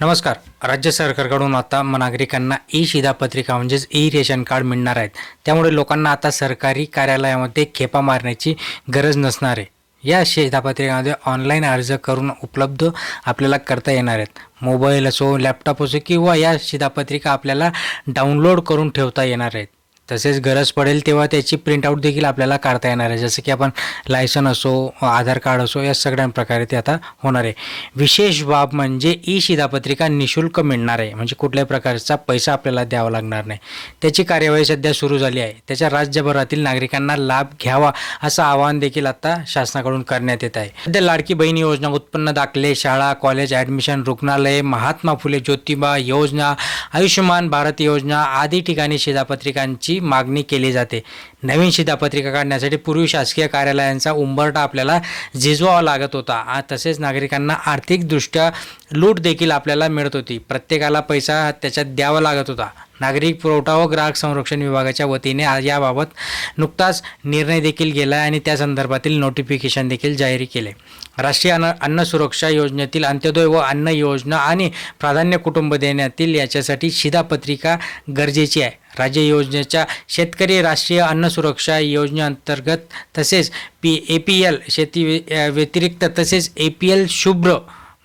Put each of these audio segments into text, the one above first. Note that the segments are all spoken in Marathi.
नमस्कार. राज्य सरकारकडून आता नागरिकांना ई शिधापत्रिका म्हणजेच ई रेशन कार्ड मिळणार आहेत. त्यामुळे लोकांना आता सरकारी कार्यालयामध्ये खेपा मारण्याची गरज नसणार आहे. या शिधापत्रिकामध्ये ऑनलाईन अर्ज करून उपलब्ध आपल्याला करता येणार आहेत. मोबाईल असो लॅपटॉप असो किंवा या शिधापत्रिका आपल्याला डाउनलोड करून ठेवता येणार आहेत. तसेच गरज पडेल तेव्हा त्याची प्रिंटआउट देखील आपल्याला काढता येणार आहे. जसं की आपण लायसन असो आधार कार्ड असो या सगळ्या प्रकारे ते आता होणार आहे. विशेष बाब म्हणजे ई शिधापत्रिका निशुल्क मिळणार आहे. म्हणजे कुठल्याही प्रकारचा पैसा आपल्याला द्यावा लागणार नाही. त्याची कार्यवाही सध्या सुरू झाली आहे. त्याच्या राज्यभरातील नागरिकांना लाभ घ्यावा असं आवाहन देखील आता शासनाकडून करण्यात येत आहे. सध्या लाडकी बहीण योजना उत्पन्न दाखले शाळा कॉलेज ॲडमिशन रुग्णालय महात्मा फुले ज्योतिबा योजना आयुष्यमान भारत योजना आदी ठिकाणी शिधापत्रिकांची मागणी केली जाते. नवीन शिधापत्रिका काढण्यासाठी पूर्वी शासकीय कार्यालयांचा उंबरटा आपल्याला झिजवावा लागत होता. तसेच नागरिकांना आर्थिकदृष्ट्या लूट देखील आपल्याला मिळत होती. प्रत्येकाला पैसा त्याच्यात द्यावा लागत होता. नागरिक पुरवठा व ग्राहक संरक्षण विभागाच्या वतीने आज याबाबत नुकताच निर्णय देखील गेला आहे आणि त्या संदर्भातील नोटिफिकेशन देखील जाहीर केले. राष्ट्रीय अन्न अन्न सुरक्षा योजनेतील अंत्योदय व अन्न योजना आणि प्राधान्य कुटुंब देण्यातील याच्यासाठी शिधापत्रिका गरजेची आहे. राज्य योजनेच्या शेतकरी राष्ट्रीय अन्न सुरक्षा योजनेअंतर्गत तसेच पी ए पी एल शेती व्यतिरिक्त तसेच ए पी एल शुभ्र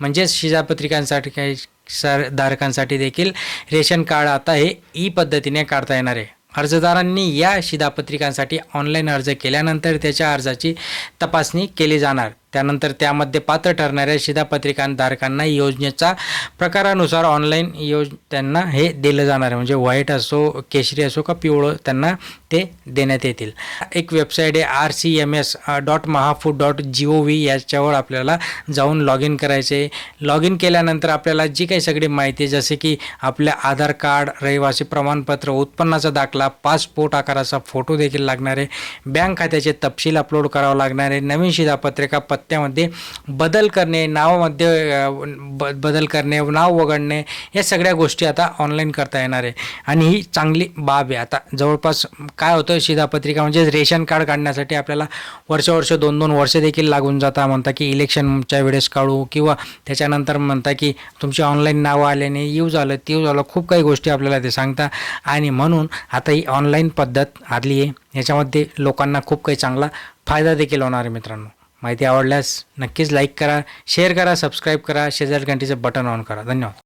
म्हणजेच शिधापत्रिकांसाठी काही सर धारकांसाठी देखील रेशन कार्ड आता हे ई पद्धतीने काढता येणार आहे. अर्जदारांनी या शिधापत्रिकांसाठी ऑनलाईन अर्ज केल्यानंतर त्याच्या अर्जाची तपासणी केली जाणार. त्यानंतर त्यामध्ये पात्र ठरणाऱ्या शिधापत्रिकांधारकांना योजनेचा प्रकारानुसार ऑनलाईन योज त्यांना हे दिलं जाणार आहे. म्हणजे व्हाईट असो केशरी असो का पिवळं त्यांना ते देण्यात येतील. एक वेबसाईट आहे R C M S dot Mahafood dot G O V याच्यावर आपल्याला जाऊन लॉग इन करायचे लॉग इन केल्यानंतर आपल्याला जी काही सगळी माहिती जसे की आपल्या आधार कार्ड रहिवासी प्रमाणपत्र उत्पन्नाचा दाखला पासपोर्ट आकाराचा फोटो देखील लागणार आहे. बँक खात्याचे तपशील अपलोड करावं लागणार आहे. नवीन शिधापत्रिका पत्त्यामध्ये बदल करणे नावामध्ये ब बदल करणे नाव वगळणे या सगळ्या गोष्टी आता ऑनलाईन करता येणार आहे. आणि ही चांगली बाब आहे. आता जवळपास काय होतं शिधापत्रिका म्हणजे रेशन कार्ड काढण्यासाठी आपल्याला वर्षवर्ष दोन दोन वर्ष देखील लागून जाता म्हणता की इलेक्शनच्या वेळेस काढू किंवा त्याच्यानंतर म्हणता की तुमची ऑनलाईन नावं आले नाही येऊ झालं ते झालं खूप काही गोष्टी आपल्याला ते सांगता. आणि म्हणून आता ही ऑनलाईन पद्धत आली आहे. याच्यामध्ये लोकांना खूप काही चांगला फायदा देखील होणार आहे मित्रांनो. माहिती आवडल्यास नक्कीच लाईक करा शेअर करा सबस्क्राईब करा शेजारी घंटीचं बटन ऑन करा. धन्यवाद.